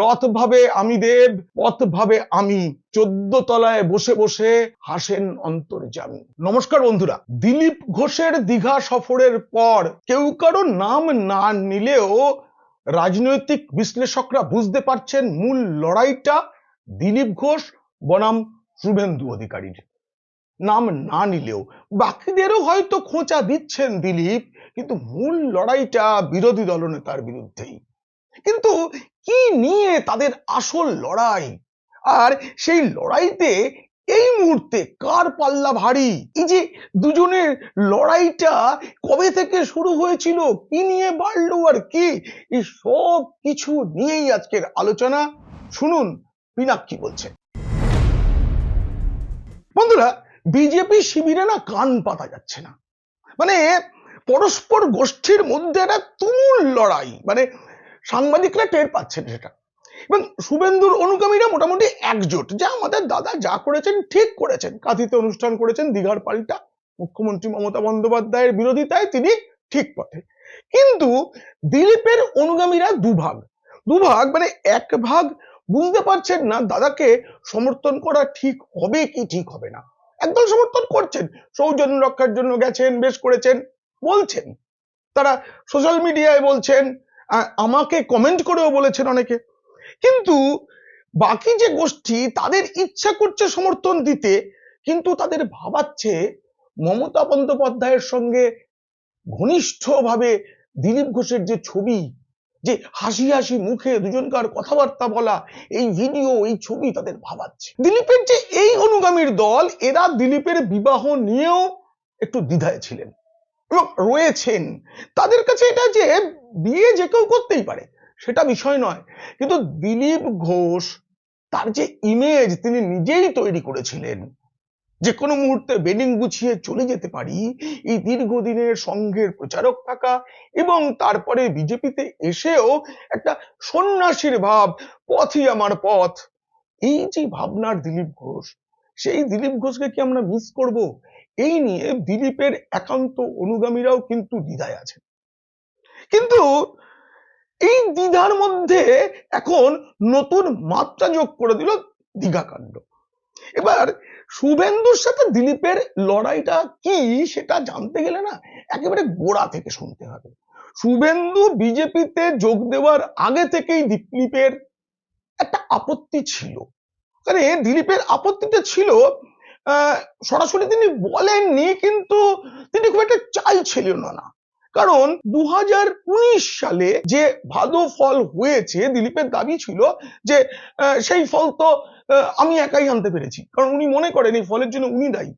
রথ ভাবে আমি দেব পথ ভাবে আমি। চোদ্দ তলায় বসে বসে হাসেন অন্তর্জামী নমস্কার বন্ধুরা, দিলীপ ঘোষের দীঘা সফরের পর কেউ কারও নাম না নিলেও রাজনৈতিক বিশ্লেষকরা বুঝতে পারছেন মূল লড়াইটা দিলীপ ঘোষ, বনাম শুভেন্দু অধিকারীর। নাম না নিলেও। বাকিদেরও হয়তো খোঁচা দিচ্ছেন দিলীপ, কিন্তু মূল লড়াইটা বিরোধী দলনেতার বিরুদ্ধেই। কিন্তু কি নিয়ে তাদের আসল লড়াই? আর সেই লড়াইতে এই মুহূর্তে কার পাল্লা ভারী? এই যে দুজনের লড়াইটা কবে থেকে শুরু হয়েছিল? কি নিয়ে বাড়লো আর কি? এই সব কিছু নিয়েই আজকের আলোচনা। শুনুন পিনাক কি বলছে। বন্ধুরা, বিজেপি শিবিরে না কান পাতা যাচ্ছে না। মানে পরস্পর গোষ্ঠীর মধ্যে একটা তুমুল লড়াই। মানে সাংবাদিকরা টের পাচ্ছেন সেটা। এবং শুভেন্দুর অনুগামীরা মোটামুটি একজোট, যে আমাদের দাদা যা করেছেন ঠিক করেছেন। কাঁথিতে অনুষ্ঠান করেছেন দীঘার পাল্টা, মুখ্যমন্ত্রী মমতা বন্দ্যোপাধ্যায়ের বিরোধিতায় তিনি ঠিক পথে। কিন্তু দিলীপের অনুগামীরা দুভাগ। দুভাগ মানে এক ভাগ বুঝতে পারছেন না দাদাকে সমর্থন করা ঠিক হবে কি ঠিক হবে না। একদল সমর্থন করছেন, সৌজন্য রক্ষার জন্য গেছেন, বেশ করেছেন, বলছেন। তারা সোশ্যাল মিডিয়ায় বলছেন আমাকে কমেন্ট করেও বলেছেন অনেকে। কিন্তু বাকি যে গোষ্ঠী, তাদের ইচ্ছা করছে সমর্থন দিতে, কিন্তু তাদের ভাবাচ্ছে মমতা বন্দ্যোপাধ্যায়ের সঙ্গে ঘনিষ্ঠভাবে দিলীপ ঘোষের যে ছবি, যে হাসি হাসি মুখে দুজনকার কথাবার্তা বলা, এই ভিডিও এই ছবি তাদের ভাবাচ্ছে। দিলীপের যে এই অনুগামীর দল, এরা দিলীপের বিবাহ নিয়েও একটু দ্বিধায় ছিলেন। রয়েছেন। তাদের কাছে এটা যে বিয়ে যে কেউ করতেই পারে, সেটা বিষয় নয়। কিন্তু দিলীপ ঘোষ, তার যে ইমেজ তিনি নিজেই তৈরি করেছিলেন, যে কোনো মুহূর্তে বেডিং গুছিয়ে চলে যেতে পারি, এই দীর্ঘদিনের সংঘের প্রচারক থাকা এবং তারপরে বিজেপিতে এসেও একটা সন্ন্যাসীর ভাব, পথই আমার পথ। এই যে ভাবনার দিলীপ ঘোষ, সেই দিলীপ ঘোষকে কি আমরা মিস করব? এই নিয়ে দিলীপের একান্ত অনুগামীরাও কিন্তু দ্বিধায় আছে কিন্তু এই দ্বিধার মধ্যে এখন নতুন মাত্রা যোগ করে দিল দীঘাকাণ্ড। এবার শুভেন্দুর সাথে দিলীপের লড়াইটা কি সেটা জানতে গেলে না একেবারে গোড়া থেকে শুনতে হবে। শুভেন্দু বিজেপিতে যোগ দেওয়ার আগে থেকেই দিলীপের একটা আপত্তি ছিল। মানে দিলীপের আপত্তিটা ছিল সরাসরি তিনি বলেননি, কিন্তু তিনি খুব একটা চাইছিলেন না কারণ দু সালে যে ভালো ফল হয়েছে, দিলীপের দাবি ছিল যে সেই ফল তো আমি একাই আনতে পেরেছি। কারণ উনি মনে করেন এই ফলের জন্য উনি দায়ী।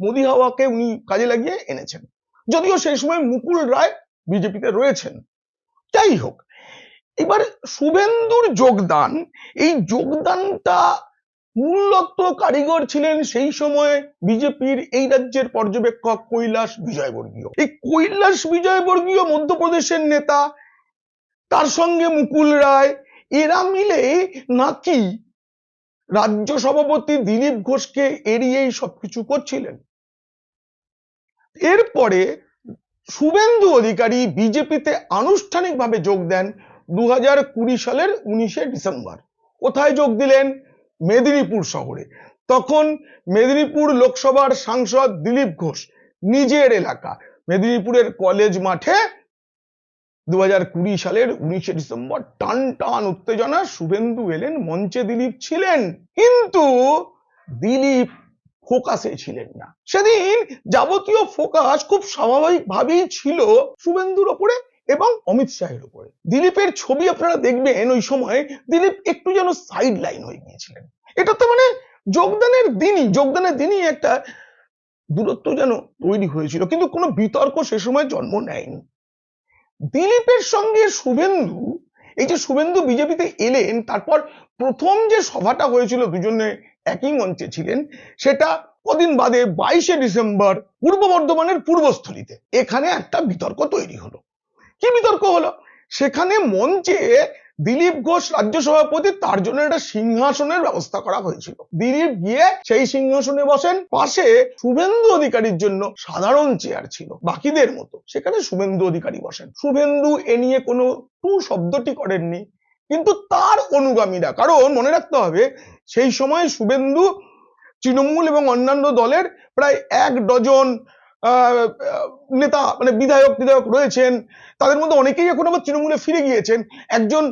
মোদী হাওয়াকে উনি কাজে লাগিয়ে এনেছেন। যদিও সেই সময় মুকুল রায় বিজেপিতে রয়েছেন। যাই হোক, এবার শুভেন্দুর যোগদান, এই যোগদানটা মূলত কারিগর ছিলেন সেই সময় বিজেপির এই রাজ্যের পর্যবেক্ষক কৈলাস বিজয়বর্গীয়। এই কৈলাস বিজয়বর্গীয় মধ্যপ্রদেশের নেতা, তার সঙ্গে মুকুল রায়, এরা মিলে নাকি রাজ্য সভাপতি দিলীপ ঘোষকে এড়িয়েই সবকিছু করছিলেন। এরপরে শুভেন্দু অধিকারী বিজেপিতে আনুষ্ঠানিকভাবে যোগ দেন দু সালের উনিশে ডিসেম্বর। কোথায় যোগ দিলেন? মেদিনীপুর শহরে। তখন মেদিনীপুর লোকসভার সাংসদ দিলীপ ঘোষ নিজের এলাকা। মেদিনীপুরের কলেজ মাঠে দু সালের উনিশে ডিসেম্বর টান টান উত্তেজনা শুভেন্দু এলেন, মঞ্চে দিলীপ ছিলেন, কিন্তু দিলীপ ফোকাসে ছিলেন না। সেদিন যাবতীয় ফোকাস খুব স্বাভাবিকভাবেই ছিল শুভেন্দুর ওপরে। এবং অমিত শাহের উপরে। দিলীপের ছবি আপনারা দেখবেন ওই সময় দিলীপ একটু যেন সাইড লাইন হয়ে গিয়েছিলেন। এটা তো মানে যোগদানের দিনই যোগদানের দিনই একটা দূরত্ব যেন তৈরি হয়েছিল, কিন্তু কোনো বিতর্ক সে সময় জন্ম নেয়নি। দিলীপের সঙ্গে শুভেন্দু, এই যে শুভেন্দু বিজেপিতে এলেন, তারপর প্রথম যে সভাটা হয়েছিল দুজনে একই মঞ্চে ছিলেন, সেটা কদিন বাদে বাইশে ডিসেম্বর পূর্ব বর্ধমানের পূর্বস্থলীতে। এখানে একটা বিতর্ক তৈরি হলো। কি বিতর্ক হলো? সেখানে মঞ্চে দিলীপ ঘোষ রাজ্য সভাপতি, তার জন্য একটা সিংহাসনের ব্যবস্থা করা হয়েছিল। দিলীপ গিয়ে সেই সিংহাসনে বসেন। পাশে শুভেন্দু অধিকারীর জন্য সাধারণ চেয়ার ছিল, বাকিদের মতো। সেখানে শুভেন্দু অধিকারী বসেন। শুভেন্দু এ নিয়ে কোনো টু শব্দটি করেননি, কিন্তু তার অনুগামীরা, কারণ মনে রাখতে হবে, সেই সময় শুভেন্দু, তৃণমূল এবং অন্যান্য দলের প্রায় এক ডজন নেতা মানে বিধায়ক বিধায়ক রয়েছেন। তাদের মধ্যে অনেকেই এখন আবার তৃণমূলে ফিরে গিয়েছেন। একজন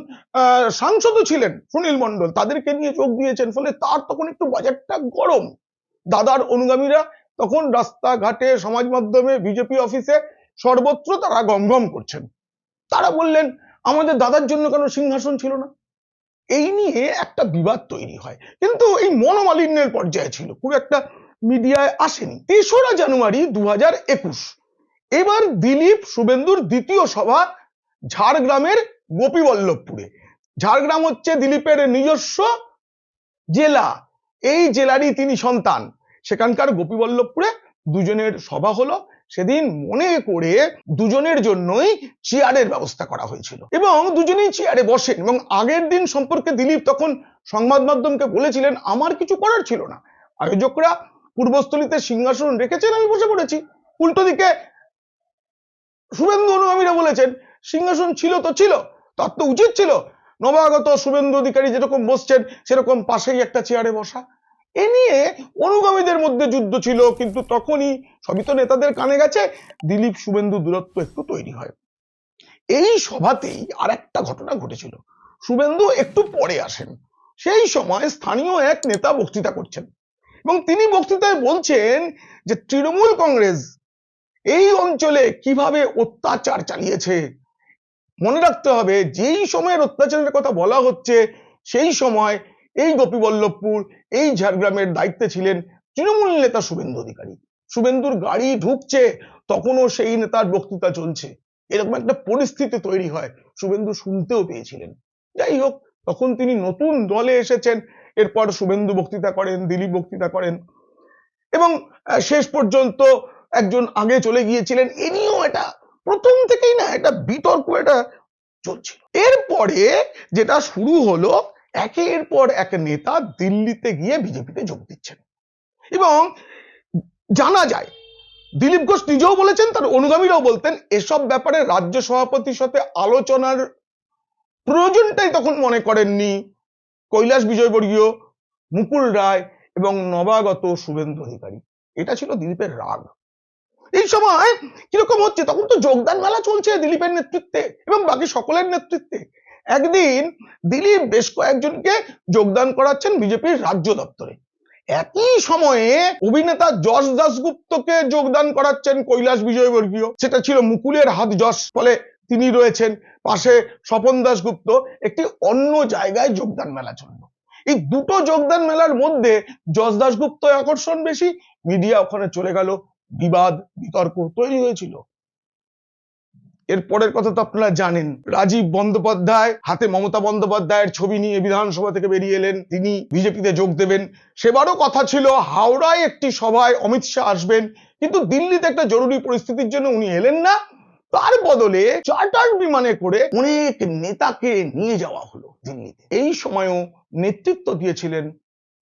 সাংসদও ছিলেন সুনীল মণ্ডল। তাদেরকে নিয়ে যোগ দিয়েছেন, ফলে তার তখন একটু বাজারটা গরম। দাদার অনুগামীরা তখন রাস্তাঘাটে, সমাজ মাধ্যমে, বিজেপি অফিসে সর্বত্র তারা গমগম করছেন। তারা বললেন, আমাদের দাদার জন্য কেন সিংহাসন ছিল না? এই নিয়ে একটা বিবাদ তৈরি হয়। কিন্তু এই মনোমালিন্যের পর্যায়ে ছিল। খুব একটা মিডিয়ায় আসেনি। তেসরা জানুয়ারি দু এবার দিলীপ শুভেন্দুর দ্বিতীয় সভা ঝাড়গ্রামের গোপীবল্লভপুরে। ঝাড়গ্রাম হচ্ছে দিলীপের নিজস্ব জেলা। এই জেলারই তিনি সন্তান। সেখানকার গোপীবল্লভপুরে দুজনের সভা হলো। সেদিন মনে করে দুজনের জন্যই চেয়ারের ব্যবস্থা করা হয়েছিল। এবং দুজনেই চেয়ারে বসেন এবং আগের দিন সম্পর্কে দিলীপ তখন সংবাদ মাধ্যমকে বলেছিলেন, আমার কিছু করার ছিল না। আয়োজকরা পূর্বস্থলীতে সিংহাসন রেখেছেন আমি বসে পড়েছি। উল্টো দিকে শুভেন্দু অনুগামীরা বলেছেন, সিংহাসন ছিল তো ছিল, তার তো উচিত ছিল। নবাগত শুভেন্দু অধিকারী যেরকম বসছেন, সেরকম পাশেই একটা চেয়ারে বসা। এ নিয়ে অনুগামীদের মধ্যে যুদ্ধ ছিল, কিন্তু তখনই সবই তো নেতাদের কানে গেছে, দিলীপ শুভেন্দু দূরত্ব একটু তৈরি হয়। এই সভাতেই আর একটা ঘটনা ঘটেছিল। শুভেন্দু একটু পরে আসেন। সেই সময় স্থানীয় এক নেতা বক্তৃতা করছেন। এবং তিনি বক্তৃতায় বলছেন যে তৃণমূল কংগ্রেস এই অঞ্চলে কীভাবে অত্যাচার চালিয়েছে। মনে রাখতে হবে, যেই সময়ের অত্যাচারের কথা বলা হচ্ছে, সেই সময় এই গোপীবল্লভপুর, এই ঝাড়গ্রামের দায়িত্বে ছিলেন তৃণমূল নেতা শুভেন্দু অধিকারী। শুভেন্দুর গাড়ি ঢুকছে, তখনও সেই নেতার বক্তৃতা চলছে। এরকম একটা পরিস্থিতি তৈরি হয়, শুভেন্দু শুনতেও পেয়েছিলেন। যাই হোক, তখন তিনি নতুন দলে এসেছেন এরপর শুভেন্দু বক্তৃতা করেন, দিলীপ বক্তৃতা করেন এবং শেষ পর্যন্ত একজন আগে চলে গিয়েছিলেন। এ নিয়েও এটা প্রথম থেকেই না এটা বিতর্ক, এটা চলছিল। এরপরে যেটা শুরু হলো একের পর এক নেতা দিল্লিতে গিয়ে বিজেপিতে যোগ দিচ্ছেন। এবং জানা যায়, দিলীপ ঘোষ নিজেও বলেছেন, তার অনুগামীরাও বলতেন, এসব ব্যাপারে রাজ্য সভাপতির সাথে আলোচনার প্রয়োজনটাই তখন মনে করেননি। কৈলাস বিজয়বর্গীয়, মুকুল রায় এবং নবাগত শুভেন্দু অধিকারী। এটা ছিল দিলীপের রাগ। এই সময় কীরকম হচ্ছে? তখন তো যোগদান মেলা চলছে দিলীপের নেতৃত্বে এবং বাকি সকলের নেতৃত্বে। একদিন দিলীপ বেশ কয়েকজনকে যোগদান করাচ্ছেন বিজেপির রাজ্য দপ্তরে। একই সময়ে অভিনেতা যশ দাসগুপ্তকে যোগদান করাচ্ছেন কৈলাস বিজয়বর্গীয়। সেটা ছিল মুকুলের হাত যশ, ফলে তিনি রয়েছেন। পাশে স্বপন দাসগুপ্ত একটি অন্য জায়গায় যোগদান মেলা চলল এই দুটো যোগদান মেলার মধ্যে যশ দাসগুপ্ত আকর্ষণ বেশি, মিডিয়া ওখানে চলে গেল, বিবাদ, বিতর্ক তৈরি হয়েছিল। এর পরের কথা তো আপনারা জানেন, রাজীব বন্দ্যোপাধ্যায় হাতে মমতা বন্দ্যোপাধ্যায়ের ছবি নিয়ে বিধানসভা থেকে বেরিয়ে এলেন। তিনি বিজেপিতে যোগ দেবেন। সেবারও কথা ছিল, হাওড়ায় একটি সভায় অমিত শাহ আসবেন। কিন্তু দিল্লিতে একটা জরুরি পরিস্থিতির জন্য উনি এলেন না। তার বদলে চার্টার বিমানে করে অনেক নেতাকে নিয়ে যাওয়া হলো দিল্লিতে। এই সময়ও নেতৃত্ব দিয়েছিলেন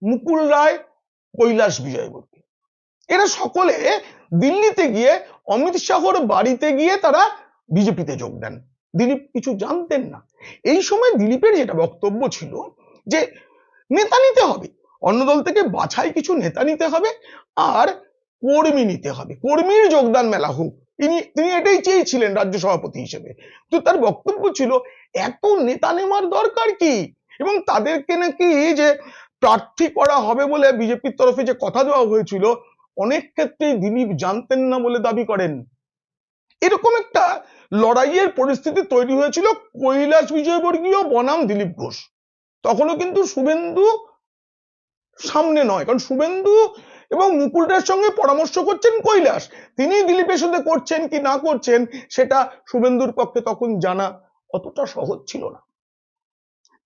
মুকুল রায়, কৈলাস বিজয়বর্গী। এরা সকলে দিল্লিতে গিয়ে অমিত শাহর বাড়িতে গিয়ে তারা বিজেপিতে যোগ দেন। দিলীপ কিছু জানতেন না। এই সময় দিলীপের যেটা বক্তব্য ছিল যে, নেতা নিতে হবে। অন্য দল থেকে বাছাই কিছু নেতা নিতে হবে আর কর্মী নিতে হবে। কর্মীর যোগদান মেলা হোক তিনি তিনি এটাই চেয়েছিলেন রাজ্য সভাপতি হিসেবে। তো তার বক্তব্য ছিল, এত নেতা নেওয়ার দরকার কি? এবং তাদেরকে নাকি যে প্রার্থী করা হবে বলে বিজেপির তরফে যে কথা দেওয়া হয়েছিল, অনেক ক্ষেত্রেই দিলীপ জানতেন না বলে দাবি করেন। এরকম একটা লড়াইয়ের পরিস্থিতি তৈরি হয়েছিল কৈলাস বিজয়বর্গীয় বনাম দিলীপ ঘোষ। তখনও কিন্তু শুভেন্দু সামনে নয়, কারণ শুভেন্দু এবং মুকুলটার সঙ্গে পরামর্শ করছেন কৈলাস। তিনি দিলীপের সাথে করছেন কি না করছেন, সেটা শুভেন্দুর পক্ষে তখন জানা অতটা সহজ ছিল না।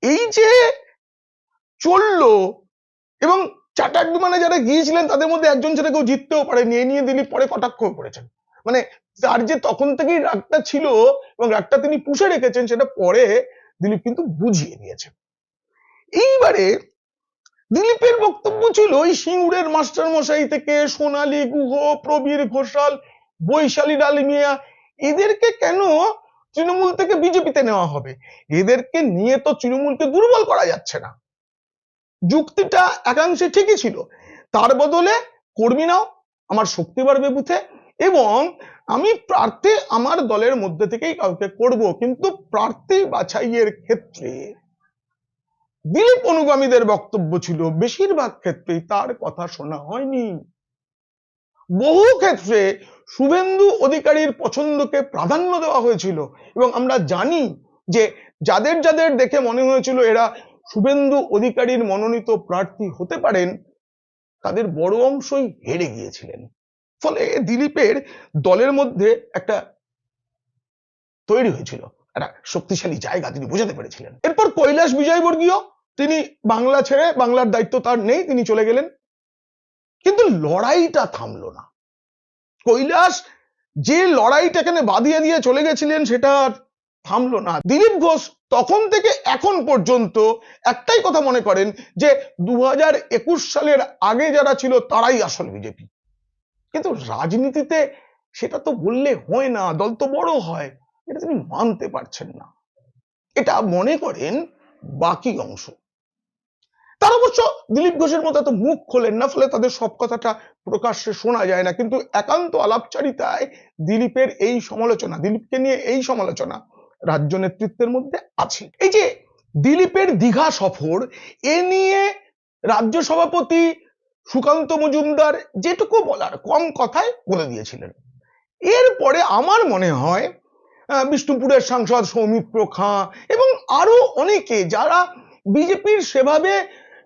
এই যে চলল এবং চার্টার বিমানে যারা গিয়েছিলেন, তাদের মধ্যে একজন সেটা কেউ জিততেও পারেনি। এই নিয়ে দিলীপ পরে কটাক্ষ করেছেন। মানে তার যে তখন থেকেই রাগটা ছিল এবং রাগটা তিনি পুষে রেখেছেন, সেটা পরে দিলীপ কিন্তু বুঝিয়ে দিয়েছেন। এইবারে দিলীপের বক্তব্য ছিল, ওই সিঙ্গুরের মাস্টার মশাই থেকে সোনালী, গুহ, প্রবীর, ঘোষাল, বৈশালী ডালমিয়া এদেরকে কেন তৃণমূল থেকে বিজেপিতে নেওয়া হবে? এদেরকে নিয়ে তো তৃণমূলকে দুর্বল করা যাচ্ছে না। যুক্তিটা একাংশে ঠিকই ছিল। তার বদলে কর্মী নাও, আমার শক্তি বাড়বে বুথে, এবং আমি প্রার্থী আমার দলের মধ্যে থেকেই কাউকে করব, কিন্তু প্রার্থী বাছাইয়ের ক্ষেত্রে দিলীপ অনুগামীদের বক্তব্য ছিল, বেশিরভাগ ক্ষেত্রেই তার কথা শোনা হয়নি। বহু ক্ষেত্রে শুভেন্দু অধিকারীর পছন্দকে প্রাধান্য দেওয়া হয়েছিল এবং আমরা জানি যে যাদের যাদের দেখে মনে হয়েছিল এরা শুভেন্দু অধিকারীর মনোনীত প্রার্থী হতে পারেন, তাদের বড় অংশই হেরে গিয়েছিলেন। ফলে দিলীপের দলের মধ্যে একটা তৈরি হয়েছিল, একটা শক্তিশালী জায়গা তিনি বোঝাতে পেরেছিলেন। এরপর কৈলাস বিজয়বর্গীয় তিনি বাংলা ছেড়ে বাংলার দায়িত্ব তার নেই, তিনি চলে গেলেন। কিন্তু লড়াইটা থামলো না। কৈলাস যে লড়াইটা এখানে বাঁধিয়ে দিয়ে চলে গেছিলেন, সেটা থামলো না। দিলীপ ঘোষ তখন থেকে এখন পর্যন্ত একটাই কথা মনে করেন যে দু হাজার একুশ সালের আগে যারা ছিল, তারাই আসল বিজেপি। কিন্তু রাজনীতিতে সেটা তো বললে হয় না, দল তো বড় হয়, এটা তিনি মানতে পারছেন না। এটা মনে করেন বাকি অংশ। তার অবশ্য দিলীপ ঘোষের মতো এত মুখ খোলেন না, ফলে তাদের সব কথাটা প্রকাশ্যে শোনা যায় না। কিন্তু একান্ত আলাপচারিতায় দিলীপের এই সমালোচনা, দিলীপকে নিয়ে এই সমালোচনা রাজ্য নেতৃত্বের মধ্যে আছে। এই যে দিলীপের দীঘা সফর, এ নিয়ে রাজ্য সভাপতি সুকান্ত মজুমদার যেটুকু বলার কম কথায় বলে দিয়েছিলেন। এরপরে আমার মনে হয় বিষ্ণুপুরের সাংসদ সৌমিত্র খাঁ এবং আরও অনেকে যারা বিজেপির সেভাবে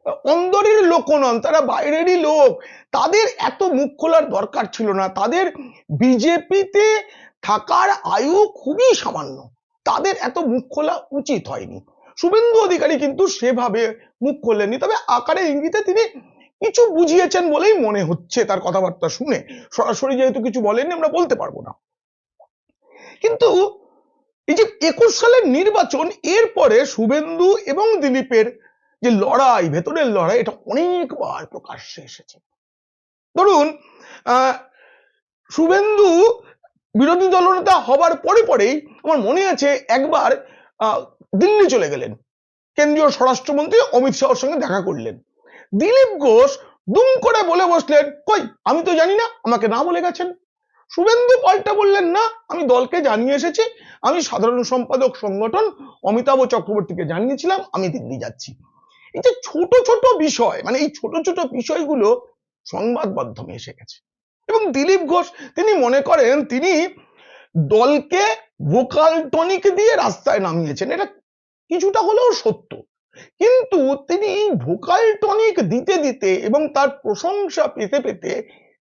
অন্দরের লোক নন, তারা বাইরেরই লোক। তাদের এত মুখ খোলার দরকার ছিল না। তাদের বিজেপিতে থাকার আয়ু খুবই সামান্য। তাদের এত মুখ খোলা উচিত হয়নি। শুভেন্দু অধিকারী কিন্তু সেভাবে মুখ খোলেননি। তবে আকারে ইঙ্গিতে তিনি কিছু বুঝিয়েছেন বলেই মনে হচ্ছে তার কথাবার্তা শুনে। সরাসরি যেহেতু কিছু বলেননি, আমরা বলতে পারব না। কিন্তু এই যে একুশ সালের নির্বাচন, এরপরে শুভেন্দু এবং দিলীপের যে লড়াই, ভেতরের লড়াই, এটা অনেকবার প্রকাশ্যে এসেছে। ধরুন শুভেন্দু বিরোধী দলনেতা হবার পরে পরেই আমার মনে আছে একবার দিল্লি চলে গেলেন। কেন্দ্রীয় স্বরাষ্ট্রমন্ত্রী অমিত শাহর সঙ্গে দেখা করলেন। দিলীপ ঘোষ দুম করে বলে বসলেন, কই, আমি তো জানি না, আমাকে না বলে গেছেন। শুভেন্দু পাল্টা বললেন, না, আমি দলকে জানিয়ে এসেছি, আমি সাধারণ সম্পাদক সংগঠন অমিতাভ চক্রবর্তীকে জানিয়েছিলাম, আমি দিল্লি যাচ্ছি। এই যে ছোট ছোট বিষয় মানে এই ছোট ছোট বিষয়গুলো সংবাদ মাধ্যমে এসে গেছে। এবং দিলীপ ঘোষ, তিনি মনে করেন তিনি দলকে ভোকাল টনিক দিয়ে রাস্তায় নামিয়েছেন। এটা কিছুটা হলেও সত্য। কিন্তু তিনি ভোকাল টনিক দিতে দিতে এবং তার প্রশংসা পেতে পেতে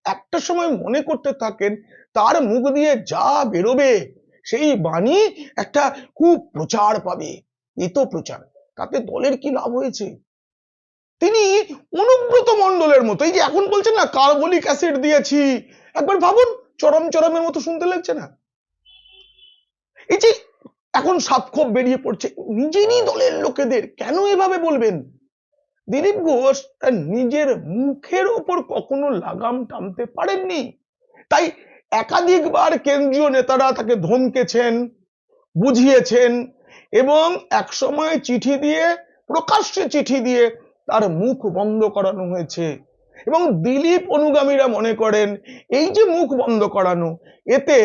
একটা সময় মনে করতে থাকেন, তার মুখ দিয়ে যা বেরোবে, সেই বাণী একটা খুব প্রচার পাবে এত প্রচার। তাতে দলের কি লাভ হয়েছে? তিনি অনুব্রত মণ্ডলের মতো, এই যে এখন বলছেন না কার্বলিক অ্যাসিড দিয়েছি। একবার ভাবুন, চরম চরমের মতো শুনতে লাগছে না? এই যে এখন সাপক্ষোভ বেরিয়ে পড়ছে, নিজেরই দলের লোকেদের কেন এভাবে বলবেন? দিলীপ ঘোষ তার নিজের মুখের ওপর কখনো লাগাম টানতে পারেননি। তাই একাধিকবার কেন্দ্রীয় নেতারা তাকে ধমকেছেন, বুঝিয়েছেন এবং একসময় চিঠি দিয়ে, প্রকাশ্যে চিঠি দিয়ে তার মুখ বন্ধ করানো হয়েছে। এবং দিলীপ অনুগামীরা মনে করেন, এই যে মুখ বন্ধ করানো, এতে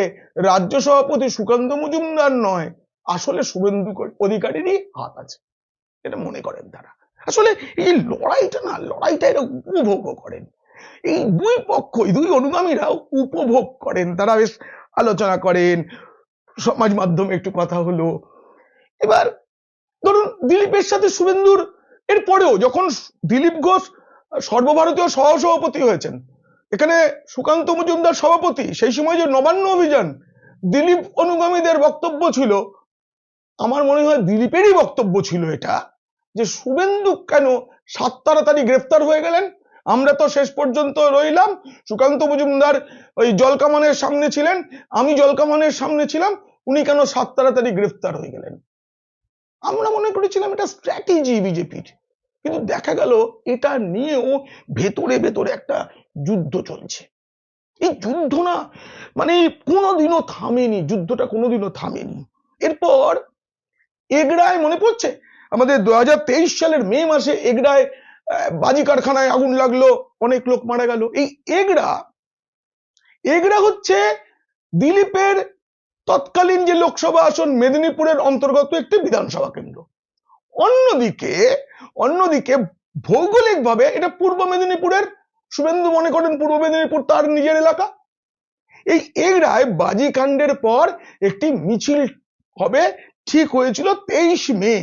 রাজ্য সভাপতি সুকান্ত মজুমদার নয়, আসলে শুভেন্দু অধিকারীরই হাত আছে, এটা মনে করেন তারা। আসলে এই লড়াইটা না, লড়াইটা এরা উপভোগ করেন। এই দুই পক্ষই, দুই অনুগামীরাও উপভোগ করেন। তারা বেশ আলোচনা করেন, সমাজ মাধ্যমে একটু কথা হলো এবার ধরুন দিলীপের সাথে শুভেন্দুর এর পরেও যখন দিলীপ ঘোষ সর্বভারতীয় সহসভাপতি হয়েছেন, এখানে সুকান্ত মজুমদার সভাপতি, সেই সময় যে নবান্ন অভিযান, দিলীপ অনুগামীদের বক্তব্য ছিল, আমার মনে হয় দিলীপেরই বক্তব্য ছিল এটা, যে শুভেন্দু কেন সাত তাড়াতাড়ি গ্রেফতার হয়ে গেলেন? আমরা তো শেষ পর্যন্ত রইলাম, সুকান্ত মজুমদার ওই জলকামানের সামনে ছিলেন, আমি জলকামানের সামনে ছিলাম, উনি কেন সাত তাড়াতাড়ি গ্রেফতার হয়ে গেলেন? আমরা মনে করেছিলাম এটা স্ট্র্যাটেজি বিজেপির। কিন্তু দেখা গেল এটা নিয়েও ভেতরে ভেতরে একটা যুদ্ধ চলছে। এই যুদ্ধ না মানে কোনোদিনও থামেনি, যুদ্ধটা কোনোদিনও থামেনি। এরপর এগড়ায় মনে পড়ছে? আমাদের দু হাজার তেইশ সালের মে মাসে এগড়ায় বাজি কারখানায় আগুন লাগল, অনেক লোক মারা গেল। এই এগড়া এগড়া হচ্ছে দিলীপের তৎকালীন যে লোকসভা আসন মেদিনীপুরের অন্তর্গত একটি বিধানসভা কেন্দ্র। অন্যদিকে অন্যদিকে ভৌগোলিকভাবে এটা পূর্ব মেদিনীপুরের, শুভেন্দু মনে করেন পূর্ব মেদিনীপুর তার নিজের এলাকা। এই এগড়ায় বাজি কাণ্ডের পর একটি মিছিল হবে, ঠিক হয়েছিল তেইশ মে।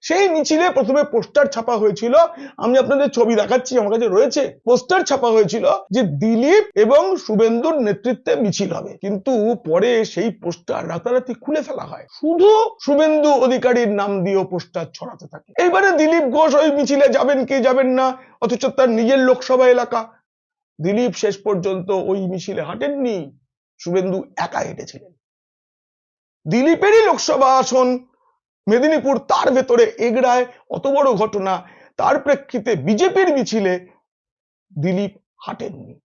সেই মিছিলে প্রথমে পোস্টার ছাপা হয়েছিল। আমি আপনাদের ছবি দেখাচ্ছি, আমার কাছে রয়েছে। পোস্টার ছাপা হয়েছিল যে দিলীপ এবং শুভেন্দুর নেতৃত্বে মিছিল হবে। কিন্তু পরে সেই পোস্টার রাতারাতি খুলে ফেলা হয়। শুধু শুভেন্দু অধিকারীর নাম দিয়েও পোস্টার ছড়াতে থাকে। এইবারে দিলীপ ঘোষ ওই মিছিলে যাবেন কি যাবেন না, অথচ তার নিজের লোকসভা এলাকা। দিলীপ শেষ পর্যন্ত ওই মিছিলে হাঁটেননি। শুভেন্দু একা হেঁটেছিলেন। দিলীপেরই লোকসভা আসন মেদিনীপুর তার ভেতরে এগড়ায় অত বড় ঘটনা। তার প্রেক্ষিতে বিজেপির মিছিলে দিলীপ হাঁটেননি।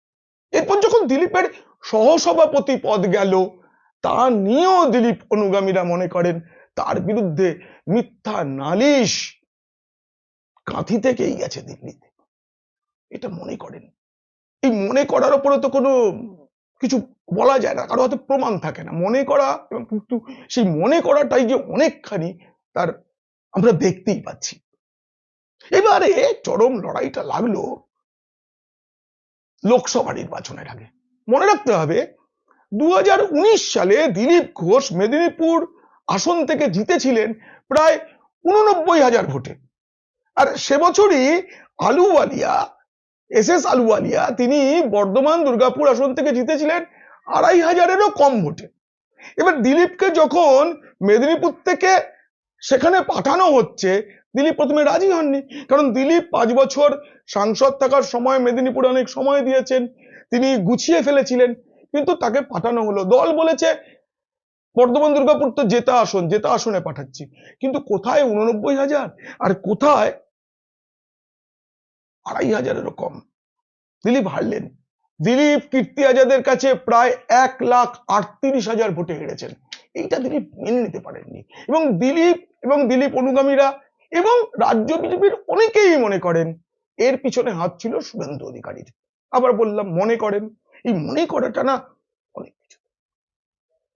এরপর যখন দিলীপের সহসভাপতি পদ গেল, তা নিয়েও দিলীপ অনুগামীরা মনে করেন তার বিরুদ্ধে মিথ্যা নালিশ কাঁথি থেকেই গেছে দিল্লিতে। এটা মনে করেন। এই মনে করার উপরে তো কোনো কিছু বলা যায় না, কারও হাতে প্রমাণ থাকে না। মনে করা এবং কিন্তু সেই মনে করাটাই যে অনেকখানি তার আমরা দেখতেই পাচ্ছি। এবারে চরম লড়াইটা লাগল লোকসভা নির্বাচনের আগে। মনে রাখতে হবে দু হাজার উনিশ সালে দিলীপ ঘোষ মেদিনীপুর আসন থেকে জিতেছিলেন প্রায় উননব্বই হাজার ভোটে। আর সে বছরই আলুওয়ালিয়া এস এস আলুওয়ালিয়া, তিনি বর্ধমান, দুর্গাপুর আসন থেকে জিতেছিলেন আড়াই হাজারেরও কম ভোটে। এবার দিলীপকে যখন মেদিনীপুর থেকে সেখানে পাঠানো হচ্ছে, দিলীপ প্রথমে রাজি হননি। কারণ দিলীপ পাঁচ বছর সাংসদ থাকার সময় মেদিনীপুরে অনেক সময় দিয়েছেন, তিনি গুছিয়ে ফেলেছিলেন, কিন্তু তাকে পাঠানো হলো। দল বলেছে, বর্ধমান, দুর্গাপুর তো জেতা আসন, জেতা আসনে পাঠাচ্ছি। কিন্তু কোথায় উননব্বই হাজার? আর কোথায় আড়াই হাজারেরও কম দিলীপ হারলেন। দিলীপ কীর্তি আজাদের কাছে প্রায় এক লাখ আটত্রিশ হাজার ভোটে হেরেছেন। এইটা দিলীপ মেনে নিতে পারেননি। এবং দিলীপ এবং দিলীপ অনুগামীরা এবং রাজ্য বিজেপির অনেকেই মনে করেন, এর পিছনে হাত ছিল শুভেন্দু অধিকারীর। আবার বললাম, মনে করেন, এই মনে করাটা না অনেক কিছু।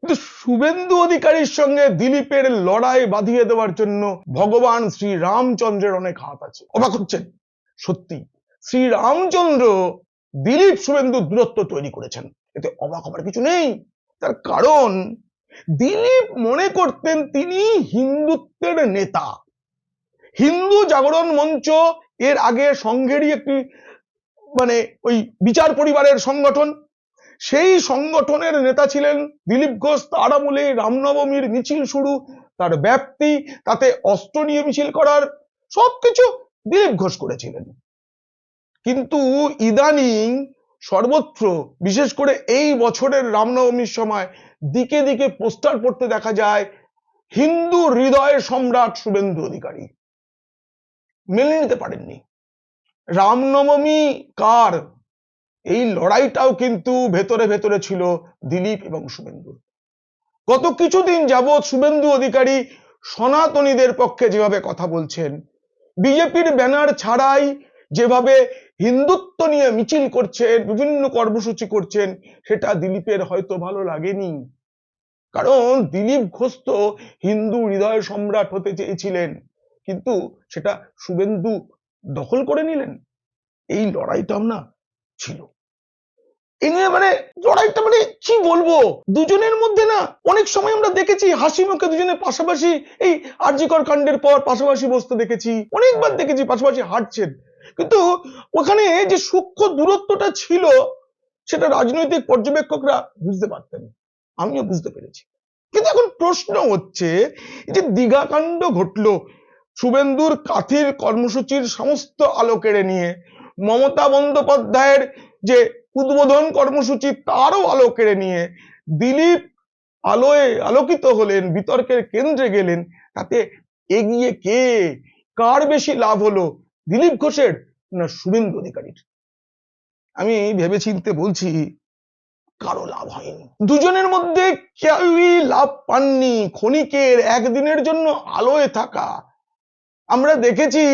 কিন্তু শুভেন্দু অধিকারীর সঙ্গে দিলীপের লড়াই বাঁধিয়ে দেওয়ার জন্য ভগবান শ্রী রামচন্দ্রের অনেক হাত আছে। অবাক হচ্ছেন? সত্যি। শ্রী রামচন্দ্র দিলীপ শুভেন্দু দূরত্ব তৈরি করেছেন। এতে অবাক হবার কিছু নেই। তার কারণ, দিলীপ মনে করতেন তিনি হিন্দুত্বের নেতা। হিন্দু জাগরণ মঞ্চ এর আগে সংঘেরই একটি মানে ওই বিচার পরিবারের সংগঠন। সেই সংগঠনের নেতা ছিলেন দিলীপ ঘোষ তার আমলে রামনবমীর মিছিল শুরু, তার ব্যাপ্তি, তাতে অস্ত্র নিয়ে মিছিল করার সবকিছু দিলীপ ঘোষ করেছিলেন। কিন্তু ইদানিং সর্বত্র, বিশেষ করে এই বছরের রামনবমীর সময়, দিকে দিকে পোস্টার পড়তে দেখা যায় হিন্দু হৃদয় সম্রাট শুভেন্দু অধিকারী। মেনে নিতে পারেননি। রামনবমী কার? এই লড়াইটাও কিন্তু ভেতরে ভেতরে ছিল দিলীপ এবং শুভেন্দু গত কিছুদিন যাবৎ শুভেন্দু অধিকারী সনাতনীদের পক্ষে যেভাবে কথা বলছেন বিজেপির ব্যানার ছাড়াই যেভাবে হিন্দুত্ব নিয়ে মিছিল করছেন, বিভিন্ন কর্মসূচি করছেন, সেটা দিলীপের হয়তো ভালো লাগেনি। কারণ দিলীপ ঘোষ তো হিন্দু হৃদয় সম্রাট হতে চেয়েছিলেন, কিন্তু সেটা শুভেন্দু দখল করে নিলেন। এই লড়াইটাও না ছিল। এই নিয়ে মানে লড়াইটা মানে কি বলব? দুজনের মধ্যে না অনেক সময় আমরা দেখেছি, হাসি মুখে দুজনের পাশাপাশি এই আরজিকর কাণ্ডের পর পাশাপাশি বসতে দেখেছি, অনেকবার দেখেছি পাশাপাশি হাঁটছেন। কিন্তু ওখানে যে সূক্ষ্ম দূরত্বটা ছিল, সেটা রাজনৈতিক পর্যবেক্ষকরা বুঝতে পারতেন আমিও বুঝতে পেরেছি। কিন্তু এখন প্রশ্ন হচ্ছে যে দীঘাকাণ্ড ঘটলো, শুভেন্দুর কাথির কর্মসূচির সমস্ত আলো কেড়ে নিয়ে, মমতা বন্দ্যোপাধ্যায়ের যে উদ্বোধন কর্মসূচি তারও আলো কেড়ে নিয়ে দিলীপ আলোয় আলোকিত হলেন, বিতর্কের কেন্দ্রে গেলেন, তাতে এগিয়ে কে? কার বেশি লাভ হলো? দিলীপ ঘোষের না শুভেন্দু অধিকারীর? আমি ভেবেচিন্তে বলছি, কারও লাভ হয়নি। দুজনের মধ্যে কেউই লাভ পাননি। ক্ষণিকের একদিনের জন্য আলোয় থাকা। আমরা দেখেছি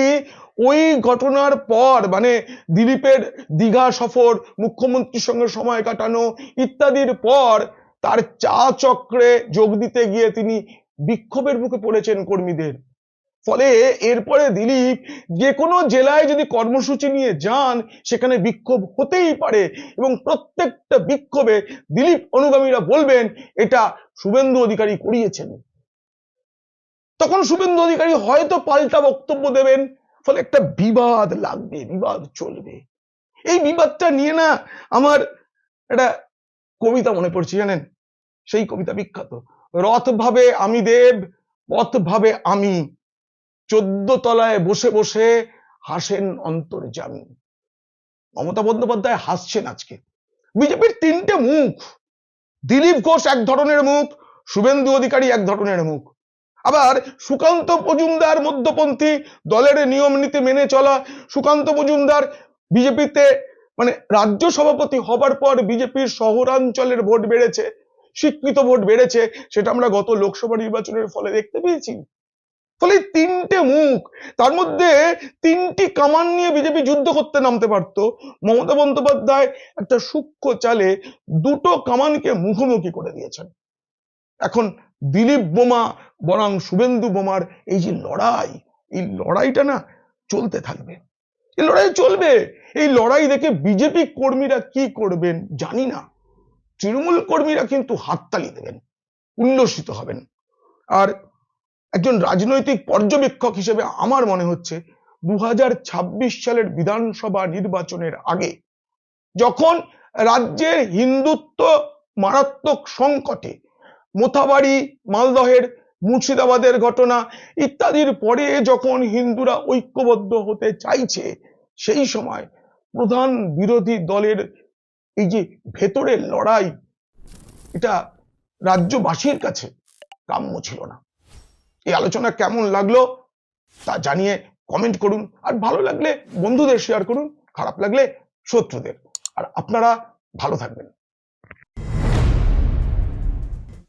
ওই ঘটনার পর মানে দিলীপের দীঘা সফর, মুখ্যমন্ত্রীর সঙ্গে সময় কাটানো ইত্যাদির পর, তার চা চক্রে যোগ দিতে গিয়ে তিনি বিক্ষোভের মুখে পড়েছেন কর্মীদের। ফলে এরপরে দিলীপ যে কোনো জেলায় যদি কর্মসূচি নিয়ে যান, সেখানে বিক্ষোভ হতেই পারে এবং প্রত্যেকটা বিক্ষোভে দিলীপ অনুগামীরা বলবেন, এটা শুভেন্দু অধিকারী করিয়েছেন। তখন শুভেন্দু অধিকারী হয়তো পাল্টা বক্তব্য দেবেন ফলে একটা বিবাদ লাগবে, বিবাদ চলবে। এই বিবাদটা নিয়ে না আমার একটা কবিতা মনে পড়ছে জানেন? সেই কবিতা বিখ্যাত। রথ ভাবে আমি দেব পথ ভাবে আমি। চোদ্দ তলায় বসে বসে হাসেন অন্তর্জামী মমতা বন্দ্যোপাধ্যায় হাসছেন আজকে। বিজেপির তিনটে মুখ, দিলীপ ঘোষ এক ধরনের মুখ, শুভেন্দু অধিকারী এক ধরনের মুখ। আবার সুকান্ত মজুমদার মধ্যপন্থী দলের নিয়ম নীতি মেনে চলা, সুকান্ত মজুমদার বিজেপিতে মানে রাজ্য সভাপতি হবার পর বিজেপির শহরাঞ্চলের ভোট বেড়েছে, স্বীকৃত ভোট বেড়েছে, সেটা আমরা গত লোকসভা নির্বাচনের ফলে দেখতে পেয়েছি। ফলে তিনটে মুখ, তার মধ্যে তিনটি কামান নিয়ে বিজেপি যুদ্ধ করতে নামতে পারত। মমতা বন্দ্যোপাধ্যায় একটা সূক্ষ্ম চালে দুটো কামানকে মুখোমুখি করে দিয়েছেন। এখন দিলীপ বোমা বরং শুভেন্দু বোমার এই যে লড়াই, এই লড়াইটা না চলতে থাকবে। এই লড়াই চলবে। এই লড়াই দেখে বিজেপি কর্মীরা কি করবেন জানি না। তৃণমূল কর্মীরা কিন্তু হাততালি দেবেন, উল্লসিত হবেন। আর একজন রাজনৈতিক পর্যবেক্ষক হিসেবে আমার মনে হচ্ছে দু হাজার ছাব্বিশ সালের বিধানসভা নির্বাচনের আগে যখন রাজ্যের হিন্দুত্ব মারাত্মক সংকটে মোথাবাড়ি, মালদহের, মুর্শিদাবাদের ঘটনা ইত্যাদির পরে যখন হিন্দুরা ঐক্যবদ্ধ হতে চাইছে, সেই সময় প্রধান বিরোধী দলের এই যে ভেতরের লড়াই, এটা রাজ্যবাসীর কাছে কাম্য ছিল না। এই আলোচনা কেমন লাগল তা জানিয়ে কমেন্ট করুন, আর ভালো লাগলে বন্ধুদের শেয়ার করুন, খারাপ লাগলে শত্রুদের। আর আপনারা ভালো থাকবেন।